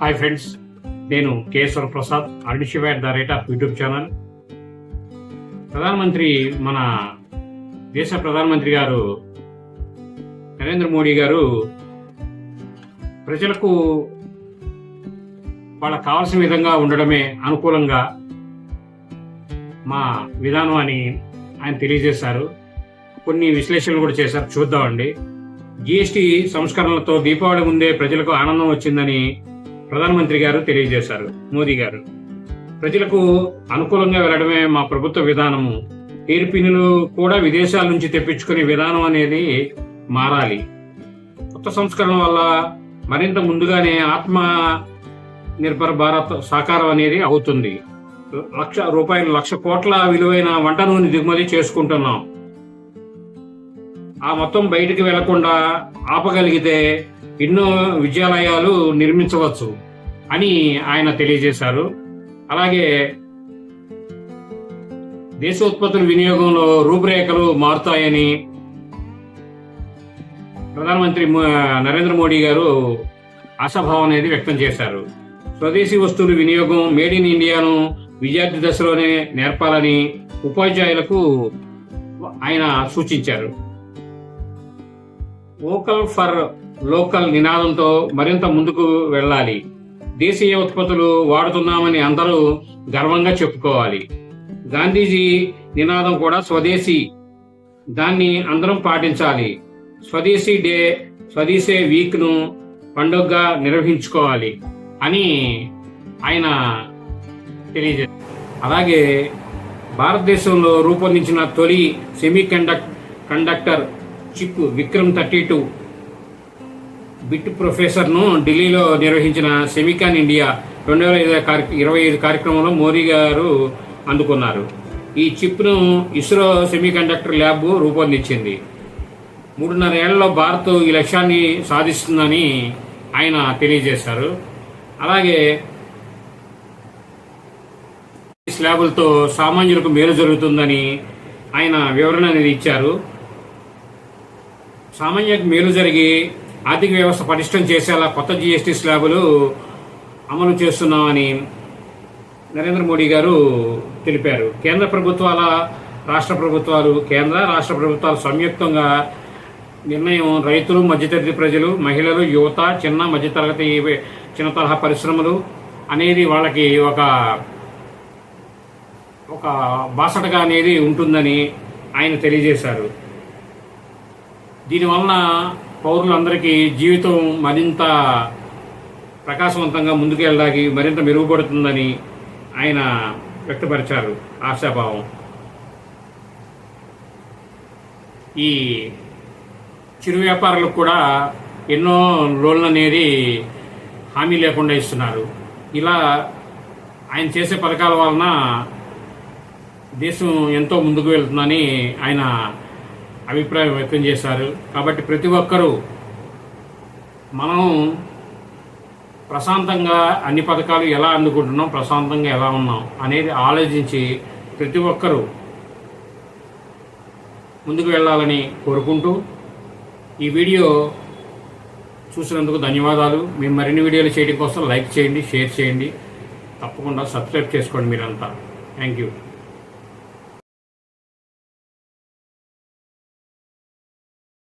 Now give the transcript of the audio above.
Hi friends నేను Keshavar Prasad అడిషివ్ the rate of YouTube channel ప్రధానమంత్రి మన దేశ ప్రధానమంత్రి గారు నరేంద్ర మోడీ గారు ప్రజలకు వాళ్ళకు కావాల్సిన విధంగా ఉండడమే అనుకూలంగా మా విధానం అని ఆయన తెలియజేశారు. కొన్ని విశ్లేషణలు కూడా చేశారు. చూద్దామండి. జిఎస్టి సంస్కరణలతో దీపావళి ముందే ప్రజలకు ఆనందం వచ్చిందని ప్రధానమంత్రి గారు తెలియజేశారు. మోదీ గారు. ప్రజలకు అనుకూలంగా వెళ్ళడమే మా ప్రభుత్వ విధానము. ఎయిర్ కూడా విదేశాల నుంచి తెప్పించుకునే విధానం అనేది మారాలి. కొత్త సంస్కరణ వల్ల మరింత ముందుగానే ఆత్మ నిర్భర్ భారత్ సాకారం అనేది అవుతుంది. లక్ష రూపాయలు లక్ష కోట్ల విలువైన వంట నూనె దిగుమతి చేసుకుంటున్నాం. ఆ మొత్తం బయటికి వెళ్ళకుండా ఆపగలిగితే ఎన్నో విద్యాలయాలు నిర్మించవచ్చు అని ఆయన తెలియజేశారు. అలాగే దేశోత్పత్తుల వినియోగంలో రూపురేఖలు మారుతాయని ప్రధానమంత్రి నరేంద్ర మోడీ గారు ఆశాభావం అనేది వ్యక్తం చేశారు. స్వదేశీ వస్తువుల వినియోగం మేడ్ ఇన్ ఇండియాను విద్యార్థి దశలోనే నేర్పాలని ఉపాధ్యాయులకు ఆయన సూచించారు. వోకల్ ఫర్ లోకల్ నినాదంతో మరింత ముందుకు వెళ్ళాలి. దేశీయ ఉత్పత్తులు వాడుతున్నామని అందరూ గర్వంగా చెప్పుకోవాలి. గాంధీజీ నినాదం కూడా స్వదేశీ. దాన్ని అందరం పాటించాలి. స్వదేశీ డే స్వదేశీ వీక్ను పండుగగా నిర్వహించుకోవాలి అని ఆయన తెలియజే అలాగే భారతదేశంలో రూపొందించిన తొలి semi కండక్ conductor chip Vikram thirty two bit ప్రొఫెసర్ను ఢిల్లీలో నిర్వహించిన సెమికాన్ ఇండియా రెండు వేల ఇరవై కార్య- ఇరవై ఐదు కార్యక్రమంలో మోదీ గారు అందుకున్నారు. ఈ చిప్ను ఇస్రో సెమీ కండక్టర్ ల్యాబ్ రూపొందించింది. మూడున్నర ఏళ్ళలో భారత్ ఈ లక్ష్యాన్ని సాధిస్తుందని ఆయన తెలియజేశారు. అలాగే ఈ స్లాబులతో సామాన్యులకు మేలు జరుగుతుందని ఆయన వివరణ అనేది ఇచ్చారు. సామాన్యులకు మేలు జరిగి ఆర్థిక వ్యవస్థ పటిష్టం చేసేలా కొత్త జీఎస్టీ స్లాబులు అమలు చేస్తున్నామని నరేంద్ర మోడీ గారు తెలిపారు. కేంద్ర ప్రభుత్వాల రాష్ట్ర ప్రభుత్వాలు కేంద్ర రాష్ట్ర ప్రభుత్వాలు సంయుక్తంగా నిర్ణయం రైతులు మధ్యతరగతి ప్రజలు మహిళలు యువత చిన్న మధ్యతరగతి చిన్న తరహా పరిశ్రమలు అనేది వాళ్ళకి ఒక ఒక బాసటగా అనేది ఉంటుందని ఆయన తెలియజేశారు. దీనివలన పౌరులందరికీ జీవితం మరింత ప్రకాశవంతంగా ముందుకు వెళ్ళడానికి మరింత మెరుగుపడుతుందని ఆయన వ్యక్తపరిచారు. ఆశాభావం. ఈ చిరు వ్యాపారులకు కూడా ఎన్నో లోన్లు అనేది హామీ లేకుండా ఇస్తున్నారు. ఇలా ఆయన చేసే పథకాల వలన దేశం ఎంతో ముందుకు వెళ్తుందని ఆయన అభిప్రాయం వ్యక్తం చేశారు. కాబట్టి ప్రతి ఒక్కరూ మనం ప్రశాంతంగా అన్ని పథకాలు ఎలా అందుకుంటున్నాం ప్రశాంతంగా ఎలా ఉన్నాం అనేది ఆలోచించి ప్రతి ఒక్కరూ ముందుకు వెళ్ళాలని కోరుకుంటూ ఈ వీడియో చూసినందుకు ధన్యవాదాలు. మేము మరిన్ని వీడియోలు చేయడం కోసం లైక్ చేయండి షేర్ చేయండి. తప్పకుండా సబ్స్క్రైబ్ చేసుకోండి మీరంతా. Thank you.